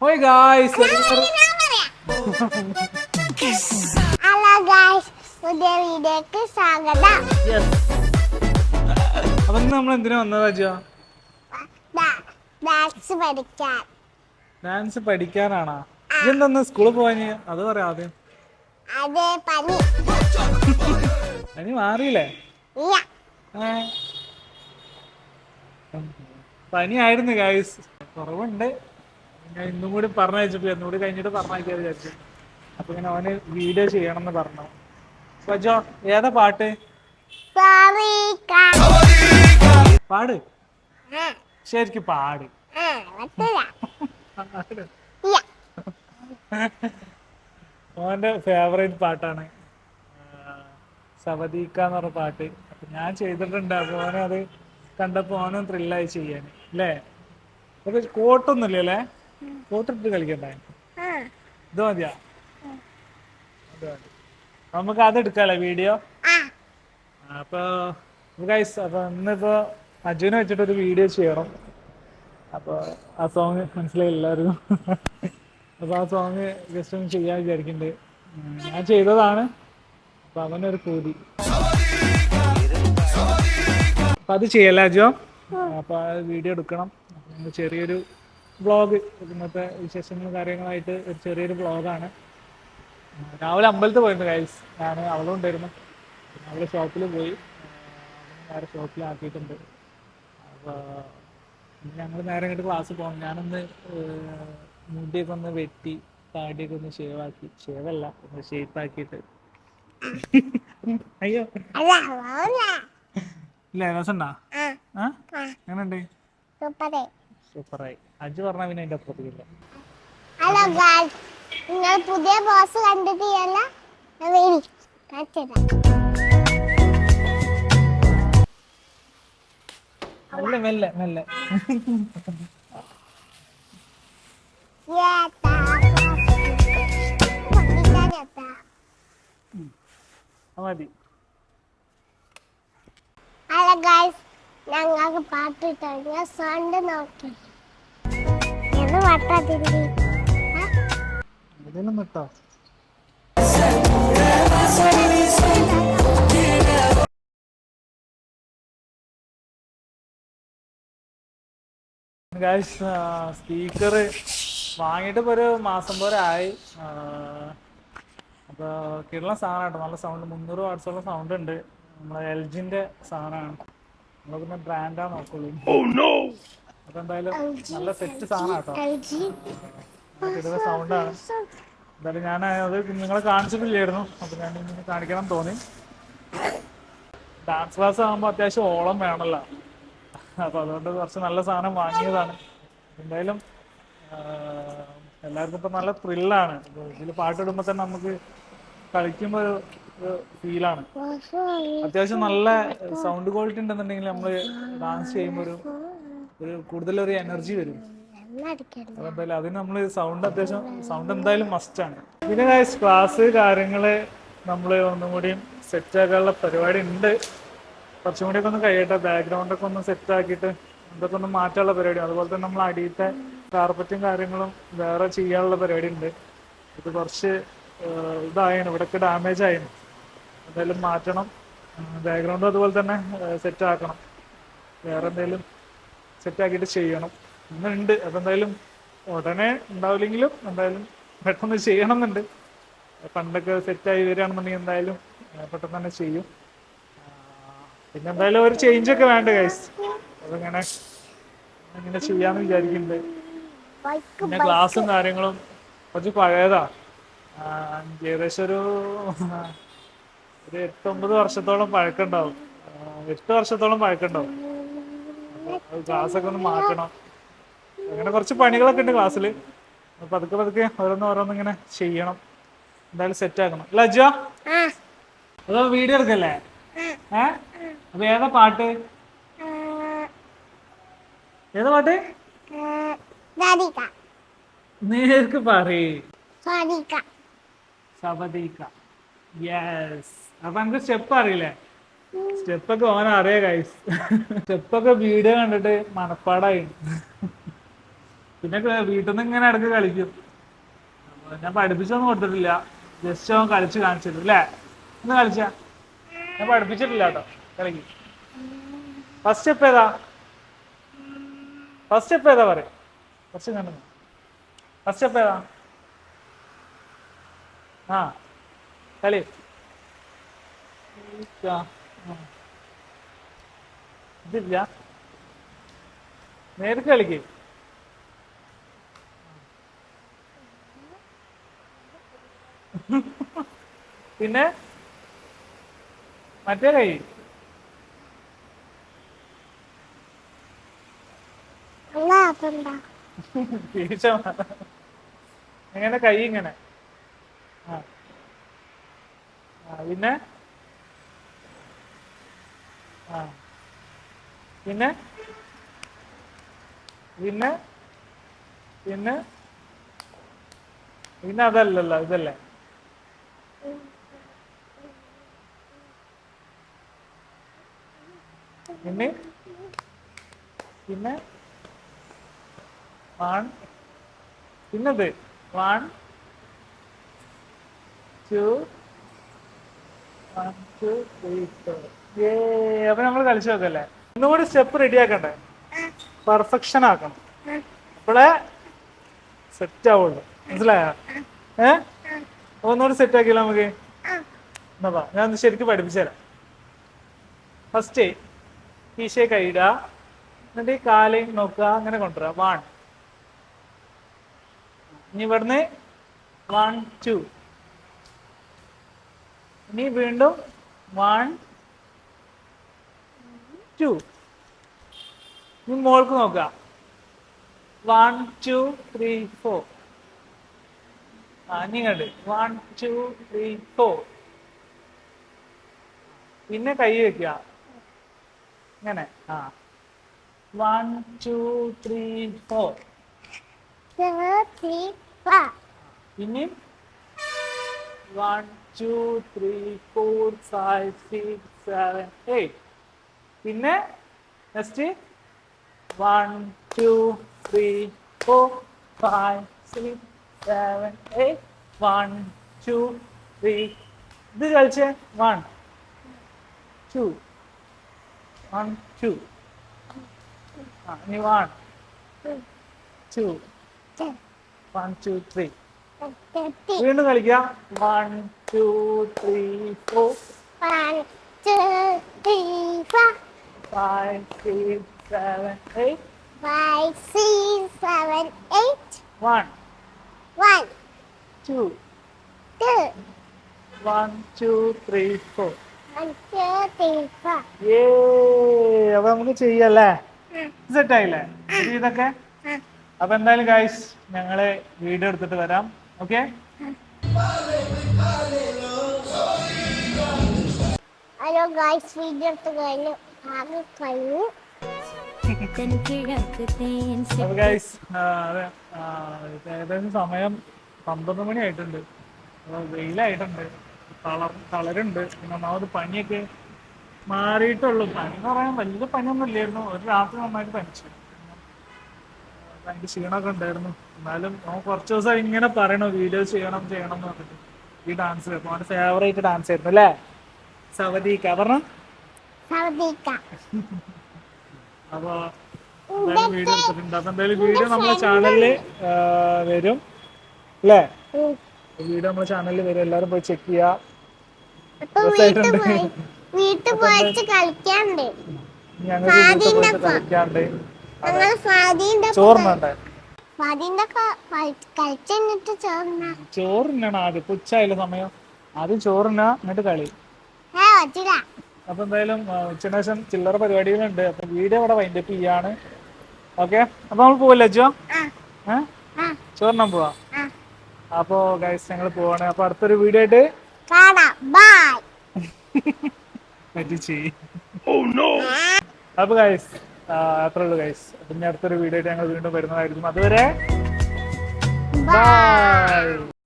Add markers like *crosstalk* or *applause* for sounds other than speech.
ഹോയ് guys hello guys പുതിയ വീഡിയോക്ക് സ്വാഗതം. അപ്പൊ നമ്മൾ എന്തിനാ വന്നത് അജോ ഡാൻസ് പഠിക്കാൻ. ഡാൻസ് പഠിക്കാനാണോ? ഇതെന്താ സ്കൂളിൽ പോവാന് അത് പറയാം ആദ്യം. അതെ പനി. പനി മാറിയില്ലേ? പനി ആയിരുന്നു ഗായ്സ് കുറവുണ്ട്. ഞാൻ ഇന്നും കൂടി പറഞ്ഞയച്ചിട്ട് ഇന്നും കൂടി കഴിഞ്ഞിട്ട് പറഞ്ഞയക്കാൻ വിചാരിച്ചു. അപ്പൊ ഇങ്ങനെ അവന് വീഡിയോ ചെയ്യണം എന്ന് പറഞ്ഞു. സജോ ഏതാ പാട്ട്? പാട്. ശരിക്കും പാട്. ഓന്റെ ഫേവറേറ്റ് പാട്ടാണ് സവദീക്ക എന്ന് പറഞ്ഞ പാട്ട്. അപ്പൊ ഞാൻ ചെയ്തിട്ടുണ്ട്. അപ്പൊ മോനെ അത് കണ്ടപ്പോ ഓനും ത്രില്ലായി ചെയ്യാൻ അല്ലേ അപ്പൊ കോട്ടൊന്നുമില്ല കോട്ടിട്ട് കളിക്കണ്ടേ? ഇത് മതിയാ. മതി. നമുക്ക് അത് എടുക്കാല്ലേ വീഡിയോ? അപ്പൊ ഗൈസ് അപ്പൊ ഇന്നിപ്പോ അജുവിനെ വെച്ചിട്ട് ഒരു വീഡിയോ ചെയ്യണം. അപ്പൊ ആ സോങ് മനസ്സിലായി എല്ലാവർക്കും. അപ്പൊ ആ സോങ് ജസ്റ്റ് ഒന്ന് ചെയ്യാൻ വിചാരിക്കുന്നുണ്ട് ഞാൻ ചെയ്തതാണ്. അപ്പൊ അവനൊരു കൂതി അപ്പൊ അത് ചെയ്യല്ലേ അജോ? അപ്പൊ വീഡിയോ എടുക്കണം. ചെറിയൊരു വ്ളോഗ് ഇന്നത്തെ വിശേഷങ്ങളും കാര്യങ്ങളായിട്ട് ഒരു ചെറിയൊരു വ്ളോഗാണ് രാവിലെ അമ്പലത്തിൽ പോയിരുന്നു ഗൈസ് ഞാൻ അവളും ഉണ്ടായിരുന്നു. അവൾ ഷോപ്പിൽ പോയി. വേറെ ഷോപ്പിലാക്കിയിട്ടുണ്ട് അപ്പോൾ ഞങ്ങൾ നേരെ ഇങ്ങോട്ട് ക്ലാസ് പോകണം ഞാനൊന്ന് മുടിയൊക്കെ ഒന്ന് വെട്ടി താടിയൊക്കെ ഒന്ന് ഷേവ് ആക്കി. ഷേവ് അല്ല ഒന്ന് ഷേപ്പ് ആക്കിയിട്ട്. *laughs* അയ്യോ. ഇല്ല ഏകദേശം ഉണ്ടാ ആ. ആ? എങ്ങനെയുണ്ട്? സൂപ്പറേ. സൂപ്പറായി. അജ് പറഞ്ഞ പിന്നെ അതിന്റെ അപ്പുറത്തേക്കില്ല ഹലോ ഗായ്സ് നിങ്ങൾ പുതിയ ബോസ് കണ്ടിട്ട് മെല്ലെ മെല്ലെ മെല്ലെ. മതി. ഹലോ ഗായ്സ് ഞങ്ങൾക്ക് പാട്ട് കിട്ടാൻ ഞാൻ സോണ്ട് നോക്കി. നിട്ടോ സ്പീക്കർ വാങ്ങിയിട്ട് ഇപ്പോൾ ഒരു മാസം പോലെ ആയി. അപ്പോൾ കിട്ടുന്ന സാധനം കേട്ടോ. നല്ല സൗണ്ട് മുന്നൂറ് വാട്സോളം സൗണ്ട് ഉണ്ട്. നമ്മളെ എൽ ജിന്റെ സാധനമാണ്. നമ്മൾ പിന്നെ ബ്രാൻഡാണ് നോക്കുള്ളൂ. എന്തായാലും നല്ല സെറ്റ് സാധനം കേട്ടോ സൗണ്ടാണ് എന്തായാലും ഞാൻ അത് നിങ്ങളെ കാണിച്ചിട്ടില്ലായിരുന്നു. അപ്പൊ ഞാൻ ഇങ്ങനെ കാണിക്കണം തോന്നി. ഡാൻസ് ക്ലാസ് ആകുമ്പോൾ അത്യാവശ്യം ഓളം വേണമല്ലോ അപ്പൊ അതുകൊണ്ട് കുറച്ച് നല്ല സാധനം വാങ്ങിയതാണ്. എന്തായാലും എല്ലാവർക്കും ഇപ്പൊ നല്ല ത്രില്ലാണ് ഇതിൽ പാട്ടിടുമ്പോ തന്നെ നമുക്ക് കളിക്കുമ്പോൾ ഒരു ഫീലാണ് അത്യാവശ്യം നല്ല സൗണ്ട് ക്വാളിറ്റി ഉണ്ടെന്നുണ്ടെങ്കിൽ നമ്മൾ ഡാൻസ് ചെയ്യുമ്പോൾ ഒരു ഒരു കൂടുതൽ ഒരു എനർജി വരും. എന്തായാലും അതിന് നമ്മൾ സൗണ്ട് അത്യാവശ്യം സൗണ്ട് എന്തായാലും മസ്റ്റാണ് പിന്നെ ക്ലാസ് കാര്യങ്ങൾ നമ്മൾ ഒന്നും കൂടി സെറ്റ് ആക്കാനുള്ള പരിപാടി ഉണ്ട്. കുറച്ചും കൂടി ഒക്കെ ഒന്ന് കഴിയട്ടെ. ബാക്ക്ഗ്രൗണ്ട് ഒക്കെ ഒന്ന് സെറ്റ് ആക്കിയിട്ട് ഇതൊക്കെ ഒന്ന് മാറ്റാനുള്ള പരിപാടി. അതുപോലെ തന്നെ നമ്മൾ അടിയത്തെ കാർപ്പറ്റും കാര്യങ്ങളും വേറെ ചെയ്യാനുള്ള പരിപാടി ഉണ്ട്. ഇത് കുറച്ച് ഇതായാണ് ഇവിടൊക്കെ ഡാമേജ് ആയിരുന്നു എന്തായാലും മാറ്റണം. ബാക്ക്ഗ്രൗണ്ടും അതുപോലെ തന്നെ സെറ്റ് ആക്കണം. വേറെ എന്തെങ്കിലും സെറ്റ് ആക്കിയിട്ട് ചെയ്യണം. ഇന്നുണ്ട്. അപ്പൊ എന്തായാലും ഉടനെ ഉണ്ടാവില്ലെങ്കിലും എന്തായാലും പെട്ടെന്ന് ചെയ്യണം എന്നുണ്ട് പണ്ടൊക്കെ സെറ്റായി വരികയാണെന്നുണ്ടെങ്കിൽ എന്തായാലും പെട്ടെന്ന് തന്നെ ചെയ്യും. പിന്നെ എന്തായാലും ഒരു ചേഞ്ച് ഒക്കെ വേണ്ട ഗൈസ് അതിങ്ങനെ? ഇങ്ങനെ ചെയ്യാന്ന് വിചാരിക്കുന്നുണ്ട് പിന്നെ ക്ലാസ്സും കാര്യങ്ങളും കുറച്ച് പഴയതാ. ഏകദേശം ഒരു ഒരു എട്ടൊമ്പത് വർഷത്തോളം പഴക്കമുണ്ടാവും എട്ട് വർഷത്തോളം പഴക്കമുണ്ടാവും ക്ലാസ് ഒക്കെ ഒന്ന് മാറ്റണം. അങ്ങനെ കുറച്ച് പണികളൊക്കെ ഉണ്ട് ക്ലാസ്സിൽ പതുക്കെ പതുക്കെ ഓരോന്ന് ഓരോന്ന് ഇങ്ങനെ ചെയ്യണം. എന്തായാലും സെറ്റ് ആക്കണം. അല്ല അജ്ജ ആ. അതോ വീഡിയോ എടുക്കല്ലേ? ഏ? അപ്പൊ ഏതാ പാട്ട്? ഏതാ പാട്ട്? നേർക്ക് പറയേ. സബദീക്ക യെസ് അപ്പൊ നമുക്ക് സ്റ്റെപ്പ് അറിയില്ലേ? സ്റ്റെപ്പൊക്കെ ഓൻ അറിയാ ഗൈസ് സ്റ്റെപ്പൊക്കെ വീഡിയോ കണ്ടിട്ട് മനപ്പാടായി. പിന്നെ വീട്ടിൽ നിന്ന് ഇങ്ങനെ ഇടയ്ക്ക് കളിക്കും. ഞാൻ പഠിപ്പിച്ചൊന്നും കൊടുത്തിട്ടില്ല. ജസ്റ്റ് അവൻ കളിച്ച് കാണിച്ചിരുന്നു അല്ലേ ഒന്ന് കളിച്ച? ഞാൻ പഠിപ്പിച്ചിട്ടില്ല കേട്ടോ കളിക്ക്. ഫസ്റ്റ് സ്റ്റെപ്പ് ഏതാ? ഫസ്റ്റ് സ്റ്റെപ്പ് ഏതാ പറയും? ഫസ്റ്റ് കണ്ടു? ഫസ്റ്റ് സ്റ്റെപ്പ് ഏതാ? ആ കളി. ഇതില്ല. നേരിട്ട് കളിക്ക്. പിന്നെ മറ്റേ കൈ. എങ്ങനെ? കൈ ഇങ്ങനെ. ആ പിന്നെ? ആ പിന്നെ പിന്നെ പിന്നെ പിന്നെ അതല്ലല്ലോ ഇതല്ലേ പിന്നെ പിന്നെ വൺ പിന്നത് one two one two three four ഏ അപ്പൊ നമ്മൾ കളിച്ചു നോക്കല്ലേ? ഒന്നുകൂടി സ്റ്റെപ്പ് റെഡി ആക്കണ്ടേ? പെർഫെക്ഷൻ ആക്കണം. അപ്പോളെ സെറ്റ് ആവുള്ളൂ. മനസ്സിലായോ? ഏ? ഒന്നുകൂടി സെറ്റ് ആക്കിയല്ലോ നമുക്ക്? എന്നാ വാ, ഞാൻ ശരിക്കും പഠിപ്പിച്ചു ഫസ്റ്റ് കീശയെ കൈയിടുക. എന്നിട്ട് ഈ കാലയും നോക്കുക അങ്ങനെ കൊണ്ടുവരാം. വൺ ഇനി ഇവിടുന്ന് വൺ ടു ഇനി വീണ്ടും വൺ ടു. ഇനി മോൾക്ക് നോക്കുക വൺ ടു ത്രീ ഫോർ ആ ഇനി കണ്ട് വൺ ടു ത്രീ ഫോർ പിന്നെ കൈ വെക്കുക ഇങ്ങനെ. ആ. വൺ ടു ത്രീ ഫോർ പിന്നെ one two three four five six seven eight പിന്നെ next one two three four five six seven eight one two three ഇത് കളിച്ചേ? വൺ ടു വൺ ടു ഇനി one two one two three വീണ്ടും കളിക്കാം. One two three four one two three four. Five six, seven, eight. five six seven eight. One, one. Two, two. One, two, three, four. one two three four. ഏ അപ്പൊ നമുക്ക് ചെയ്യല്ലേ? Set ആയില്ലേ? ഇത് ഇതൊക്കെ? അപ്പൊ എന്തായാലും ഗൈസ് ഞങ്ങൾ വീഡിയോ എടുത്തിട്ട് വരാം. ഓക്കെ ഹലോ ഗായ്സ് വീഡിയോ എടുത്ത് കഴിഞ്ഞു. ഏകദേശം സമയം പന്ത്രണ്ട് മണി ആയിട്ടുണ്ട് വെയിലായിട്ടുണ്ട്. കളരുണ്ട്. പിന്നെ ഒന്നാമത് പനിയൊക്കെ മാറിയിട്ടുള്ളൂ. പനി എന്ന് പറയാൻ വലിയ പനിയൊന്നും ഇല്ലായിരുന്നു. ഒരു രാത്രി നന്നായിട്ട് പനിച്ചു. ഭയങ്കര ക്ഷീണമൊക്കെ ഉണ്ടായിരുന്നു. എന്നാലും നമ്മൾ കുറച്ച് ദിവസം ഇങ്ങനെ പറയണു വീഡിയോ ചെയ്യണം ചെയ്യണം എന്ന് പറഞ്ഞിട്ട്. ഈ ഡാൻസ് അവന്റെ ഫേവറേറ്റ് ഡാൻസ് ആയിരുന്നു അല്ലേ? സവതി പറഞ്ഞ സൗദിക്ക അപ്പൊ വീഡിയോ എടുത്തിട്ടുണ്ട് അപ്പൊ എന്തായാലും വീഡിയോ നമ്മളെ ചാനലിൽ വരും. അല്ലേ? വീഡിയോ നമ്മളെ ചാനലിൽ വരും. എല്ലാവരും പോയി ചെക്ക് വീട്ടിൽ പോയിട്ട് കളിക്കാണ്ട്. കളിക്കാണ്ട്. ചോറിനുണ്ട് ചോറിനാണ് ആദ്യം. പുച്ചായാലും ഉച്ചയായില്ല സമയം. ആദ്യം ചോറിനാ എന്നിട്ട് കളി. ഏ പറ്റില്ല അപ്പൊ എന്തായാലും ഉച്ചയ്ക്ക് ശേഷം ചില്ലറ പരിപാടികളുണ്ട്. അപ്പൊ വീഡിയോ ഇവിടെ വൈൻഡപ്പ് ചെയ്യാണ്. ഓക്കെ അപ്പൊ നമ്മൾ പോവല്ലേ അജോ? ആ. ചോറിനാൻ പോവാ. അപ്പോൾ അപ്പോ ഗൈസ് ഞങ്ങൾ പോവാണ്. അപ്പൊ അടുത്തൊരു വീഡിയോ ആയിട്ട് കാണാം. ബൈ പറ്റിച്ച് *laughs* അപ്പൊ ഗൈസ് അത്രേ ഉള്ളൂ ഗൈസ് പിന്നെ അടുത്തൊരു വീഡിയോ ആയിട്ട് ഞങ്ങൾ വീണ്ടും വരുന്നതായിരിക്കും. അതുവരെ ബൈ